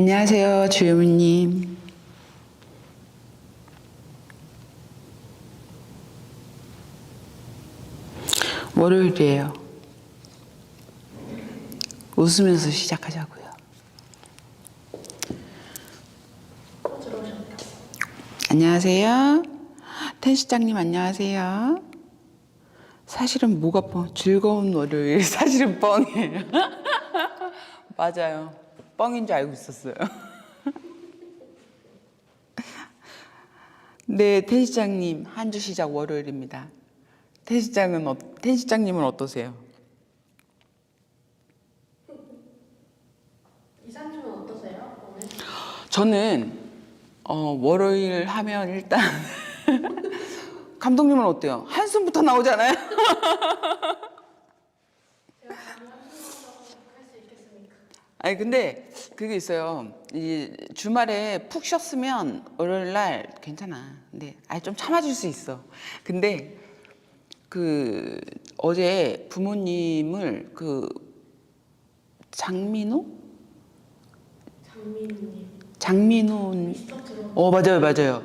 안녕하세요, 주유미님. 월요일이에요. 웃으면서 시작하자고요. 안녕하세요. 텐 시장님 안녕하세요. 사실은 뭐가 뻥? 즐거운 월요일. 사실은 뻥이에요. 맞아요. 뻥인 줄 알고 있었어요. 네, 텐 시장님 한 주 시작 월요일입니다. 텐 시장은 어, 텐 시장님은 어떠세요? 이상준은 어떠세요? 오늘? 저는 어, 월요일 하면 일단 감독님은 어때요? 한숨부터 나오잖아요. 제가 가능한 할수 있겠습니까? 아니 근데 그게 있어요. 이 주말에 푹 쉬었으면 월요일 날 괜찮아. 근데 아니 좀 참아줄 수 있어. 근데 그 어제 부모님을 그 장민호 장민우님 장민호 어 맞아요 맞아요.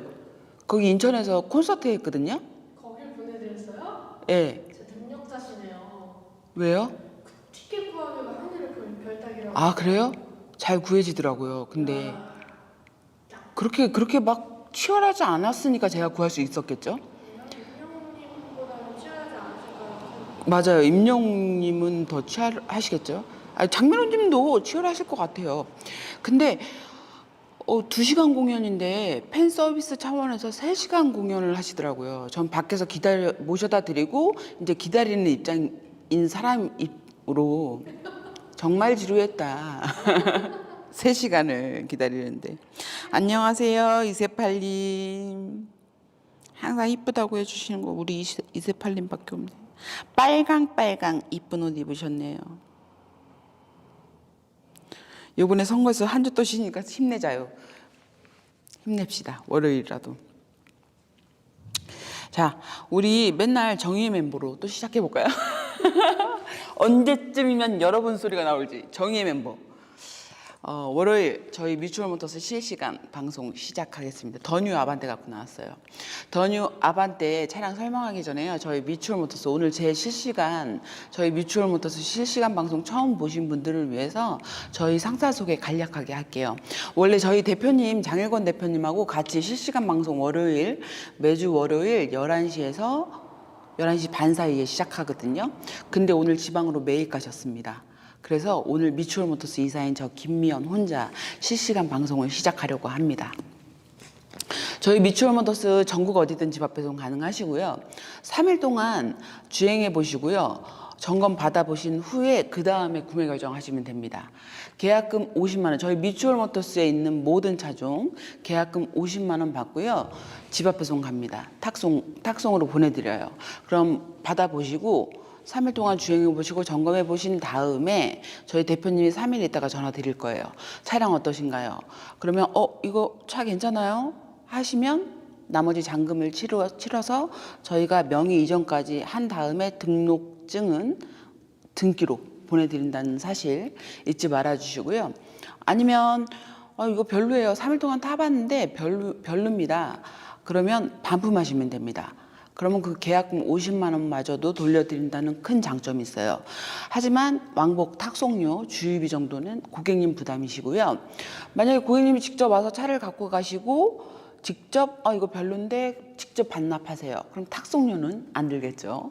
거기 인천에서 콘서트 했거든요. 거길 보내드렸어요? 예. 제 능력자시네요 왜요? 그 티켓 구하기가 하늘의 별, 별따기라고 아 그래요? 잘 구해지더라고요. 근데 그렇게 그렇게 막 치열하지 않았으니까 제가 구할 수 있었겠죠? 맞아요. 임영님은 더 치열하시겠죠? 아, 장민호님도 치열하실 것 같아요. 근데 어, 2시간 공연인데 팬 서비스 차원에서 3시간 공연을 하시더라고요. 전 밖에서 기다려 모셔다 드리고 이제 기다리는 입장인 사람으로 정말 지루했다. 3시간을 기다리는데. 안녕하세요. 이세팔님. 항상 이쁘다고 해주시는 거 우리 이세- 이세팔님밖에 없네. 빨강 빨강 이쁜 옷 입으셨네요. 요번에 선거에서 한 주 또 쉬니까 힘내자요. 힘냅시다. 월요일이라도. 자, 우리 맨날 정의 멤버로 또 시작해 볼까요? 언제쯤이면 여러분 소리가 나올지 정의 멤버. 어, 월요일 저희 뮤추얼 모터스 실시간 방송 시작하겠습니다. 더뉴 아반떼 갖고 나왔어요. 더뉴 아반떼 차량 설명하기 전에요. 저희 뮤추얼 모터스 오늘 제 실시간 저희 뮤추얼 모터스 실시간 방송 처음 보신 분들을 위해서 저희 상사 소개 간략하게 할게요. 원래 저희 대표님 장일권 대표님하고 같이 실시간 방송 월요일 매주 월요일 11시에서 11시 반 사이에 시작하거든요. 근데 오늘 지방으로 매일 가셨습니다. 그래서 오늘 미추홀 모터스 이사인 저 김미연 혼자 실시간 방송을 시작하려고 합니다. 저희 미추홀 모터스 전국 어디든 집 앞 배송 가능하시고요. 3일 동안 주행해 보시고요. 점검 받아 보신 후에 그 다음에 구매 결정하시면 됩니다. 계약금 50만 원. 저희 미추홀 모터스에 있는 모든 차종 계약금 50만 원 받고요. 집 앞 배송 갑니다. 탁송 탁송으로 보내드려요. 그럼 받아 보시고 3일 동안 주행해 보시고 점검해 보신 다음에 저희 대표님이 3일 있다가 전화 드릴 거예요. 차량 어떠신가요? 그러면 어 이거 차 괜찮아요? 하시면 나머지 잔금을 치러, 치러서 저희가 명의 이전까지 한 다음에 등록 증은 등기로 보내드린다는 사실 잊지 말아 주시고요. 아니면 어, 이거 별로예요. 3일 동안 타봤는데 별로, 별로입니다. 그러면 반품하시면 됩니다. 그러면 그 계약금 50만 원마저도 돌려드린다는 큰 장점이 있어요. 하지만 왕복 탁송료 주유비 정도는 고객님 부담이시고요. 만약에 고객님이 직접 와서 차를 갖고 가시고 직접 아 이거 별론데 직접 반납하세요. 그럼 탁송료는 안 들겠죠.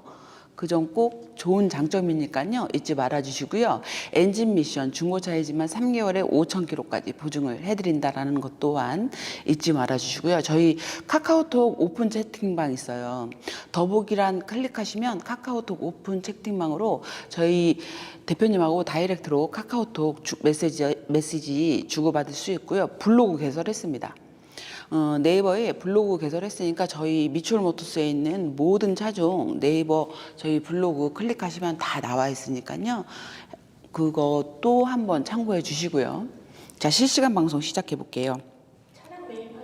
그 점 꼭 좋은 장점이니까요. 잊지 말아 주시고요. 엔진 미션 중고차이지만 3개월에 5천 킬로까지 보증을 해드린다라는 것 또한 잊지 말아 주시고요. 저희 카카오톡 오픈 채팅방 있어요. 더보기란 클릭하시면 카카오톡 오픈 채팅방으로 저희 대표님하고 다이렉트로 카카오톡 주- 메시지 메시지 주고받을 수 있고요. 블로그 개설했습니다. 어, 네이버에 블로그 개설했으니까 저희 미추홀 모터스에 있는 모든 차종 네이버 저희 블로그 클릭하시면 다 나와 있으니까요. 그것도 한번 참고해 주시고요. 자, 실시간 방송 시작해 볼게요. 차량 매입하시면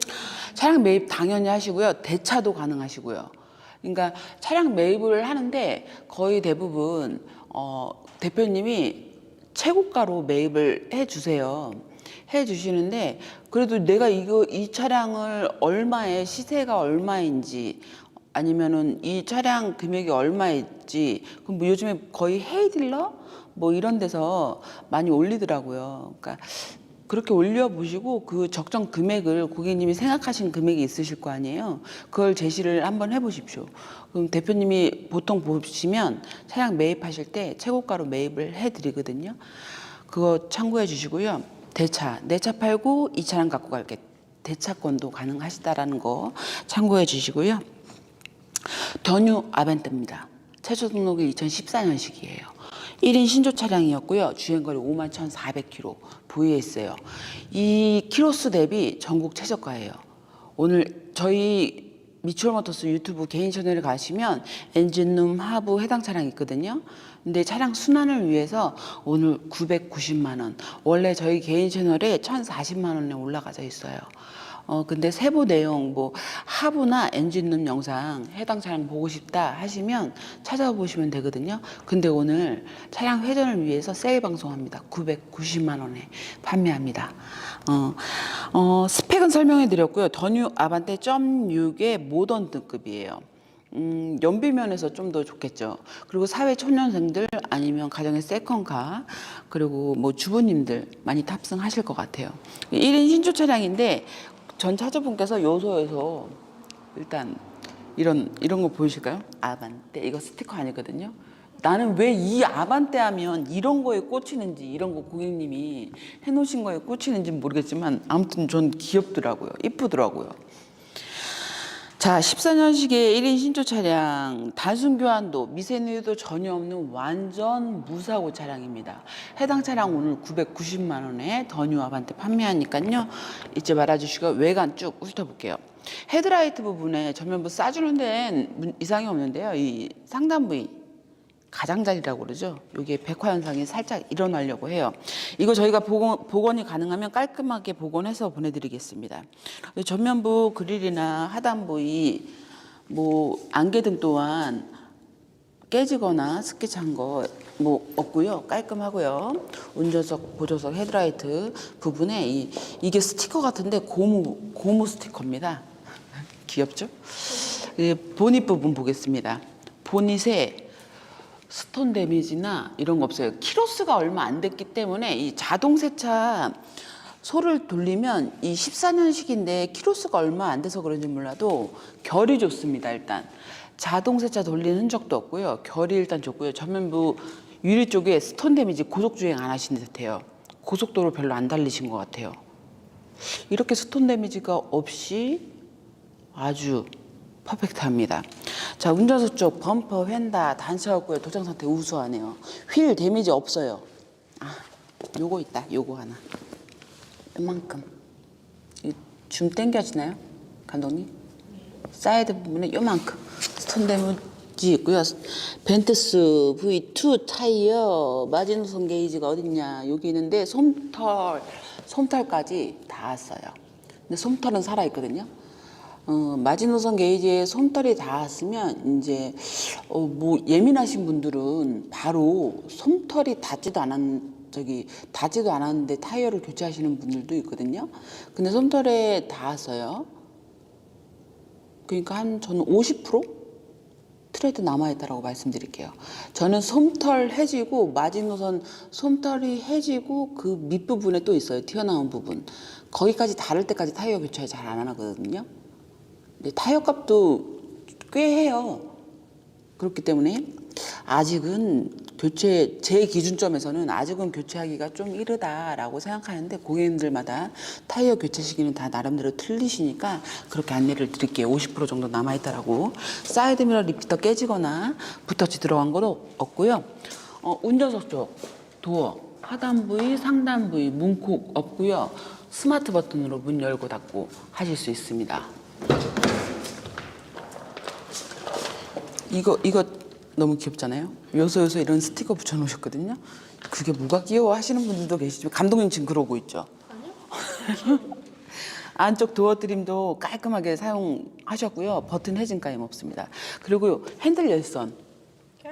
차량 매입 당연히 하시고요. 대차도 가능하시고요. 그러니까 차량 매입을 하는데 거의 대부분 어, 대표님이 최고가로 매입을 해 주세요. 해 주시는데 그래도 내가 이거 이 차량을 얼마에 시세가 얼마인지 아니면은 이 차량 금액이 얼마일지 그럼 뭐 요즘에 거의 헤이딜러 뭐 이런 데서 많이 올리더라고요. 그러니까 그렇게 올려보시고 그 적정 금액을 고객님이 생각하신 금액이 있으실 거 아니에요. 그걸 제시를 한번 해보십시오. 그럼 대표님이 보통 보시면 차량 매입하실 때 최고가로 매입을 해드리거든요. 그거 참고해 주시고요. 대차, 내 차 팔고 이 차량 갖고 갈게. 대차권도 가능하시다라는 거 참고해 주시고요. 더뉴 아벤트입니다. 최초 등록이 2014년식이에요. 1인 신조 차량이었고요. 주행거리 5만 1,400km 보유했어요. 이 키로수 대비 전국 최저가예요. 오늘 저희 미추홀모터스 유튜브 개인 채널에 가시면 엔진룸 하부 해당 차량 있거든요. 근데 차량 순환을 위해서 오늘 990만 원. 원래 저희 개인 채널에 1,040만 원에 올라가져 있어요. 어 근데 세부 내용 뭐 하부나 엔진 룸 영상 해당 차량 보고 싶다 하시면 찾아보시면 되거든요. 근데 오늘 차량 회전을 위해서 세일 방송합니다. 990만 원에 판매합니다. 어, 어 스펙은 설명해 드렸고요. 더뉴 아반떼 .6의 모던 등급이에요. 음, 연비면에서 좀 더 좋겠죠. 그리고 사회 초년생들 아니면 가정의 세컨카 그리고 뭐 주부님들 많이 탑승하실 것 같아요. 1인 신조 차량인데 전 차주분께서 요소에서 일단 이런 이런 거 보이실까요? 아반떼 이거 스티커 아니거든요. 나는 왜 이 아반떼 하면 이런 거에 꽂히는지 이런 거 고객님이 해놓으신 거에 꽂히는지 는 모르겠지만 아무튼 전 귀엽더라고요. 이쁘더라고요. 자, 14년식의 1인 신조 차량, 단순 교환도, 미세누유도 전혀 없는 완전 무사고 차량입니다. 해당 차량 오늘 990만 원에 더뉴 아반떼 판매하니까요. 잊지 말아주시고 외관 쭉 훑어볼게요. 헤드라이트 부분에 전면부 싸주는 데는 문- 이상이 없는데요. 이 상단 부위 가장자리라고 그러죠. 이게 백화 현상이 살짝 일어나려고 해요. 이거 저희가 복원, 복원이 가능하면 깔끔하게 복원해서 보내드리겠습니다. 전면부 그릴이나 하단 부위, 뭐 안개 등 또한 깨지거나 스키 찬거 뭐 없고요. 깔끔하고요. 운전석, 보조석, 헤드라이트 부분에 이, 이게 스티커 같은데 고무 고무 스티커입니다. 귀엽죠? 이 보닛 부분 보겠습니다. 보닛에 스톤 데미지나 이런 거 없어요. 키로수가 얼마 안 됐기 때문에 이 자동 세차 소를 돌리면 이 14년식인데 키로수가 얼마 안 돼서 그런지 몰라도 결이 좋습니다. 일단 자동 세차 돌리는 흔적도 없고요. 결이 일단 좋고요. 전면부 유리 쪽에 스톤 데미지 고속 주행 안 하신 듯해요. 고속도로 별로 안 달리신 것 같아요. 이렇게 스톤 데미지가 없이 아주 퍼펙트합니다. 자 운전석 쪽 범퍼 휀다 단차 없고요 도장 상태 우수하네요. 휠 데미지 없어요. 아 요거 있다 요거 하나 요만큼 이줌 당겨지나요 감독님? 사이드 부분에 요만큼 스톤 데미지 있고요. 벤테스 V2 타이어 마지노선 게이지가 어딨냐 여기 있는데 솜털 솜털까지 닿았어요. 근데 솜털은 살아 있거든요. 어, 마지노선 게이지에 솜털이 닿았으면 이제 어, 뭐 예민하신 분들은 바로 솜털이 닿지도 않은 저기 닿지도 않았는데 타이어를 교체하시는 분들도 있거든요. 근데 솜털에 닿았어요. 그러니까 한 저는 50% 트레이드 남아있다라고 말씀드릴게요. 저는 솜털 해지고 마지노선 솜털이 해지고 그 밑부분에 또 있어요. 튀어나온 부분. 거기까지 닿을 때까지 타이어 교체 잘 안 하거든요. 근데 타이어 값도 꽤 해요. 그렇기 때문에 아직은 교체 제 기준점에서는 아직은 교체하기가 좀 이르다라고 생각하는데 고객님들마다 타이어 교체 시기는 다 나름대로 틀리시니까 그렇게 안내를 드릴게요. 50% 정도 남아 있다라고 사이드 미러 리피터 깨지거나 붓터치 들어간 건 없고요. 어, 운전석 쪽 도어 하단 부위, 상단 부위 문콕 없고요. 스마트 버튼으로 문 열고 닫고 하실 수 있습니다. 이거 이거 너무 귀엽잖아요. 요소 요소 이런 스티커 붙여 놓으셨거든요. 그게 뭐가 귀여워 하시는 분들도 계시지만 감독님 지금 그러고 있죠. 아니요? 안쪽 도어 트림도 깔끔하게 사용하셨고요. 버튼 해진 까임 없습니다. 그리고 핸들 열선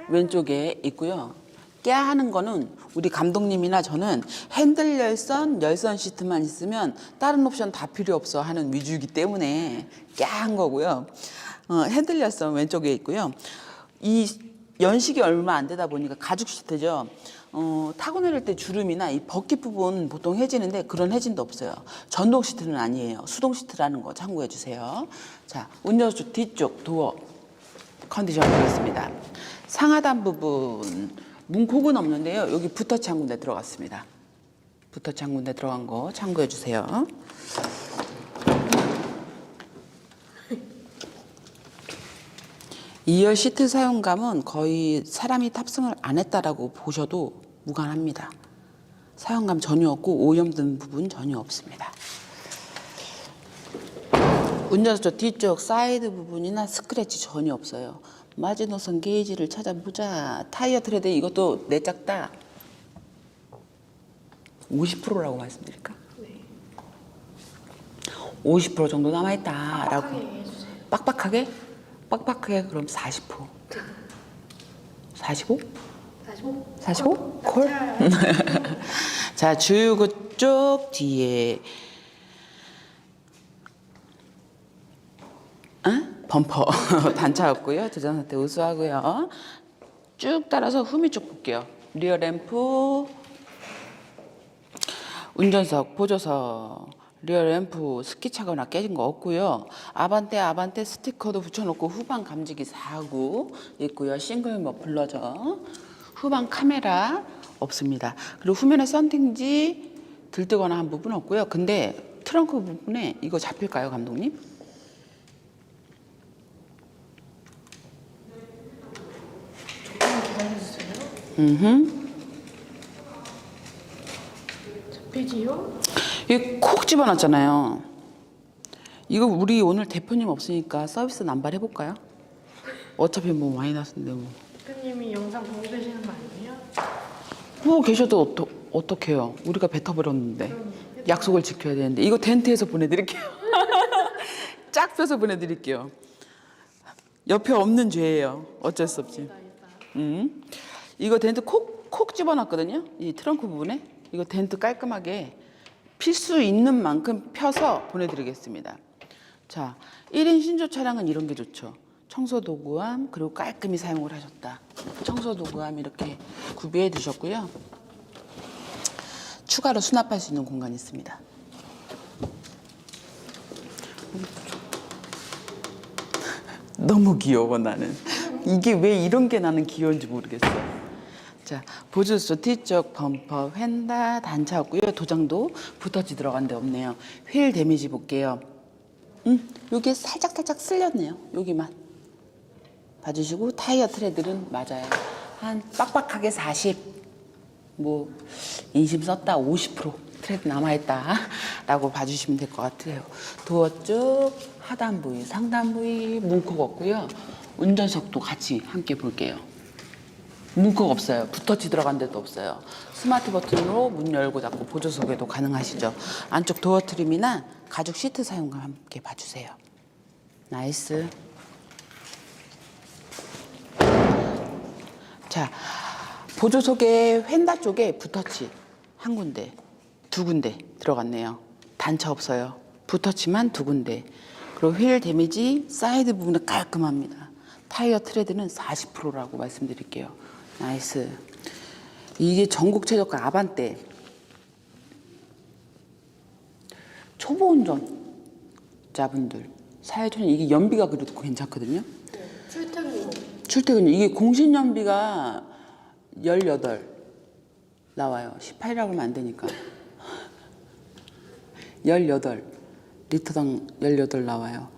왼쪽에 있고요. 깨야 하는 거는 우리 감독님이나 저는 핸들 열선, 열선 시트만 있으면 다른 옵션 다 필요 없어 하는 위주이기 때문에 깨한 거고요. 어, 핸들 열선 왼쪽에 있고요. 이 연식이 얼마 안 되다 보니까 가죽 시트죠. 어, 타고 내릴 때 주름이나 이 버킷 부분 보통 해지는데 그런 해진도 없어요. 전동 시트는 아니에요. 수동 시트라는 거 참고해 주세요. 자, 운전수 뒤쪽 도어 컨디션 보겠습니다. 상하단 부분 문콕은 없는데요. 여기 한 군데 들어갔습니다. 한 군데 들어간 거 참고해 주세요. 이열 시트 사용감은 거의 사람이 탑승을 안 했다라고 보셔도 무관합니다. 사용감 전혀 없고 오염 든 부분 전혀 없습니다. 운전석 뒤쪽 사이드 부분이나 스크래치 전혀 없어요. 마지노선 게이지를 찾아보자. 타이어 트레드 이것도 내짝다. 50%라고 말씀드릴까? 네. 50% 정도 남아있다라고. 빡빡하게. 빡빡하게? 빡빡하게 그럼 40%. 45? 45? 45? 콜? 콜? 자, 주유구 쪽 뒤에 어? 범퍼 단차였고요. 도전 상태 우수하고요. 쭉 따라서 후미 쪽 볼게요. 리어 램프, 운전석, 보조석, 리어 램프 스키 차거나 깨진 거 없고요. 아반떼 아반떼 스티커도 붙여놓고 후방 감지기 4구 있고요. 싱글 머플러죠. 후방 카메라 없습니다. 그리고 후면에 썬팅지 들뜨거나 한 부분 없고요. 근데 트렁크 부분에 이거 잡힐까요, 감독님? 조금만 기다려주세요. 음. 잡히지요? 이콕 집어놨잖아요. 이거 우리 오늘 대표님 없으니까 서비스 남발 해 볼까요? 어차피 뭐 많이 났는데 뭐. 대표님이 영상 보고 계시는 거 아니에요? 뭐 계셔도 어떠, 어떡해요. 우리가 뱉어버렸는데. 약속을 지켜야 되는데. 이거 텐트에서 보내드릴게요. 짝 펴서 보내드릴게요. 옆에 없는 죄예요. 어쩔 수 없지. 음. 이거 덴트 콕, 콕 집어놨거든요. 이 트렁크 부분에. 이거 덴트 깔끔하게 필 수 있는 만큼 펴서 보내드리겠습니다. 자, 1인 신조 차량은 이런 게 좋죠. 청소 도구함, 그리고 깔끔히 사용을 하셨다. 청소 도구함 이렇게 구비해 두셨고요. 추가로 수납할 수 있는 공간이 있습니다. 너무 귀여워 나는 이게 왜 이런 게 나는 귀여운지 모르겠어 자 보조수 뒤쪽 범퍼 휀다 단차 없고요 도장도 붓터치 들어간 데 없네요. 휠 데미지 볼게요. 음 여기 살짝 살짝 쓸렸네요 여기만. 봐주시고 타이어 트레들은 맞아요. 한 빡빡하게 40 뭐 인심 썼다 50% 트레드 남아있다 라고 봐주시면 될 것 같아요. 도어 쪽 하단 부위 상단 부위 문콕 없고요. 운전석도 같이 함께 볼게요 문콕 없어요 붓터치 들어간 데도 없어요 스마트 버튼으로 문 열고 닫고 보조석에도 가능하시죠 안쪽 도어 트림이나 가죽 시트 사용과 함께 봐주세요 나이스 자, 보조석의 휀다 쪽에 붓터치 한 군데, 두 군데 들어갔네요. 단차 없어요. 붓터치만 두 군데. 그리고 휠 데미지 사이드 부분은 깔끔합니다. 타이어 트레드는 40%라고 말씀드릴게요. 나이스. 이게 전국 최저가 아반떼. 초보 운전자분들 사회초년 이게 연비가 그래도 괜찮거든요. 네. 출퇴근이고. 출퇴근 이게 공신 연비가 18 나와요. 18이라고 하면 안 되니까. 18 리터당 18 나와요.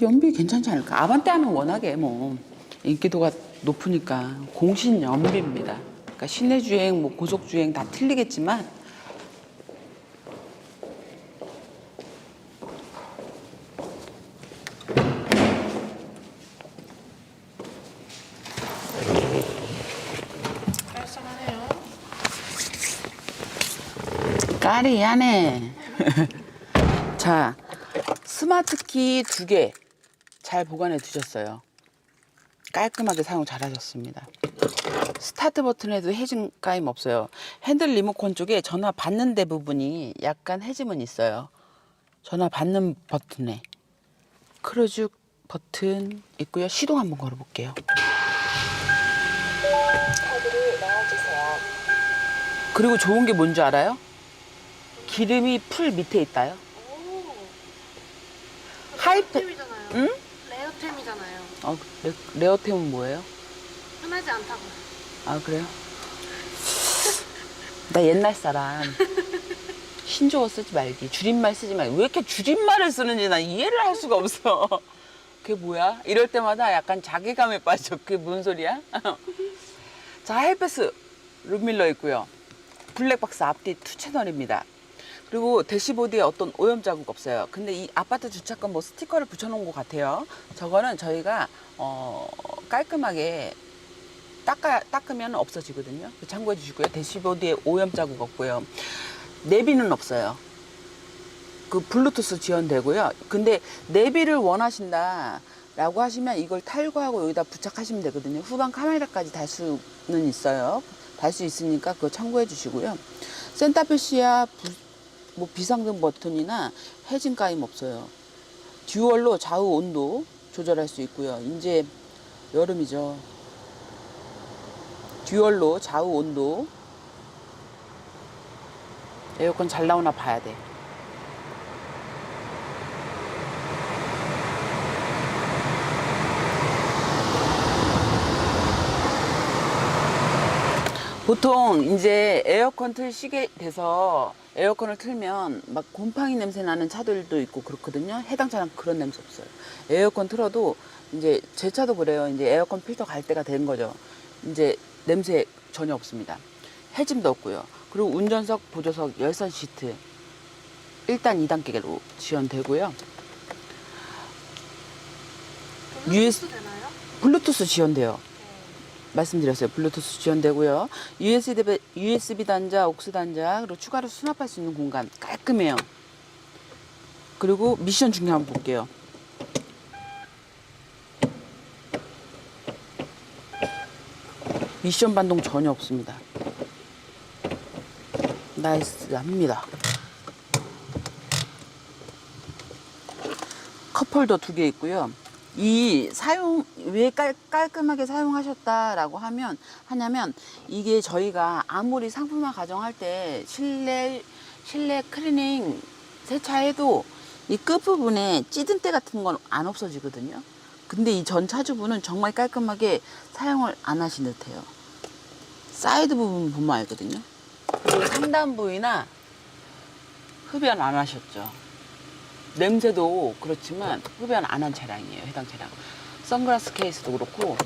연비 괜찮지 않을까? 아반떼 하면 워낙에 뭐 인기도가 높으니까 공신 연비입니다. 그러니까 시내 주행, 뭐 고속 주행 다 틀리겠지만 깔끔하네요. 까리하네. 자, 스마트 키 두 개 잘 보관해 두셨어요. 깔끔하게 사용 잘하셨습니다. 스타트 버튼에도 해짐 까임 없어요. 핸들 리모컨 쪽에 전화 받는 데 부분이 약간 해짐은 있어요. 전화 받는 버튼에 크루즈 버튼 있고요. 시동 한번 걸어볼게요. 그리고 좋은 게 뭔지 알아요? 기름이 풀 밑에 있다요. 하이패. 응? 어, 레, 레어템은 뭐예요? 흔하지 않다고. 아 그래요? 나 옛날 사람 신조어 쓰지 말기 줄임말 쓰지 말기 왜 이렇게 줄임말을 쓰는지 난 이해를 할 수가 없어 그게 뭐야? 이럴 때마다 약간 자괴감에 빠져 그게 뭔 소리야? 자 하이패스 룸밀러 있고요 블랙박스 앞뒤 투 채널입니다 그리고 대시보드에 어떤 오염 자국 없어요 근데 이 아파트 주차권 뭐 스티커를 붙여놓은 것 같아요 저거는 저희가 어, 깔끔하게 닦아, 닦으면 없어지거든요. 참고해 주시고요. 대시보드에 오염 자국 없고요. 내비는 없어요. 그 블루투스 지원되고요. 근데 내비를 원하신다 라고 하시면 이걸 탈거하고 여기다 부착하시면 되거든요. 후방 카메라까지 달 수는 있어요. 달 수 있으니까 그거 참고해 주시고요. 센터페시아 부- 뭐 비상등 버튼이나 해진 가임 없어요. 듀얼로 좌우 온도 조절할 수 있고요. 이제 여름이죠. 듀얼로 좌우 온도 에어컨 잘 나오나 봐야 돼. 보통 이제 에어컨 틀 시계 돼서 에어컨을 틀면 막 곰팡이 냄새 나는 차들도 있고 그렇거든요. 해당 차량 그런 냄새 없어요. 에어컨 틀어도 이제 제 차도 그래요. 이제 에어컨 필터 갈 때가 된 거죠. 이제 냄새 전혀 없습니다. 해짐도 없고요. 그리고 운전석, 보조석, 열선 시트 1단, 2단계로 지원되고요. 블루투스? 블루투스 지원돼요. 말씀드렸어요. 블루투스 지원되고요. USB, USB 단자, 옥스 단자, 그리고 추가로 수납할 수 있는 공간 깔끔해요. 그리고 미션 중에 한번 볼게요. 미션 반동 전혀 없습니다. 나이스합니다. 컵홀더 두 개 있고요. 이 사용 왜 깔, 깔끔하게 사용하셨다라고 하면 하냐면 이게 저희가 아무리 상품화 가정할 때 실내 실내 클리닝 세차해도 이 끝부분에 찌든 때 같은 건 안 없어지거든요. 근데 이 전 차주분은 정말 깔끔하게 사용을 안 하신 듯해요. 사이드 부분 보면 알거든요. 그리고 상단 부위나 흡연 안 하셨죠. 냄새도 그렇지만 흡연 안 한 차량이에요. 해당 차량. 선글라스 케이스도 그렇고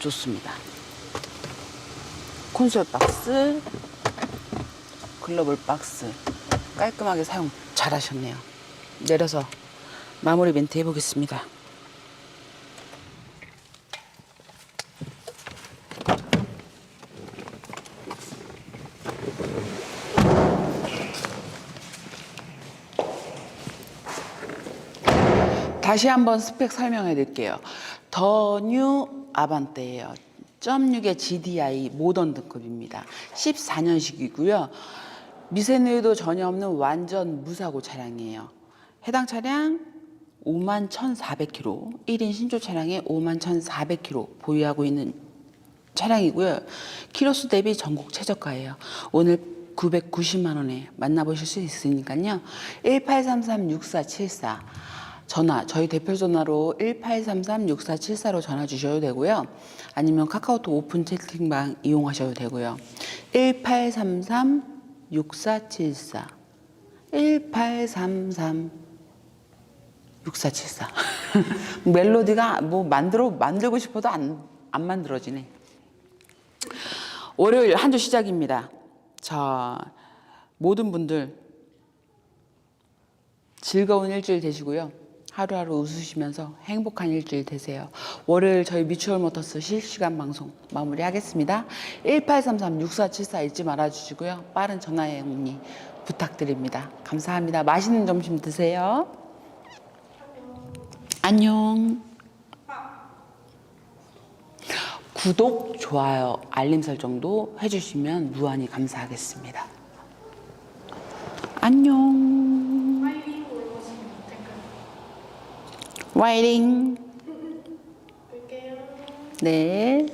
좋습니다. 콘솔 박스, 글로벌 박스 깔끔하게 사용 잘하셨네요. 내려서 마무리 멘트 해보겠습니다. 다시 한번 스펙 설명해 드릴게요. 더 뉴 아반떼예요. 0.6의 GDI 모던 등급입니다. 14년식이고요. 미세누이도 전혀 없는 완전 무사고 차량이에요. 해당 차량 5만 1,400km, 1인 신조 차량에 5만 1,400km 보유하고 있는 차량이고요. 키로수 대비 전국 최저가예요. 오늘 990만 원에 만나보실 수 있으니까요. 1833-6474 전화 저희 대표 전화로 1833-6474로 전화 주셔도 되고요. 아니면 카카오톡 오픈 채팅방 이용하셔도 되고요. 1833-6474 1833 6474 멜로디가 뭐 만들어 만들고 싶어도 안, 안 만들어지네. 월요일 한 주 시작입니다. 자, 모든 분들 즐거운 일주일 되시고요. 하루하루 웃으시면서 행복한 일주일 되세요. 월요일 저희 미추얼 모터스 실시간 방송 마무리하겠습니다. 1833-6474 잊지 말아주시고요. 빠른 전화의 문의 부탁드립니다. 감사합니다. 맛있는 점심 드세요. 안녕. 구독, 좋아요, 알림 설정도 해주시면 무한히 감사하겠습니다. 안녕. 파이팅 올려주시면 댓글 와이링. 네.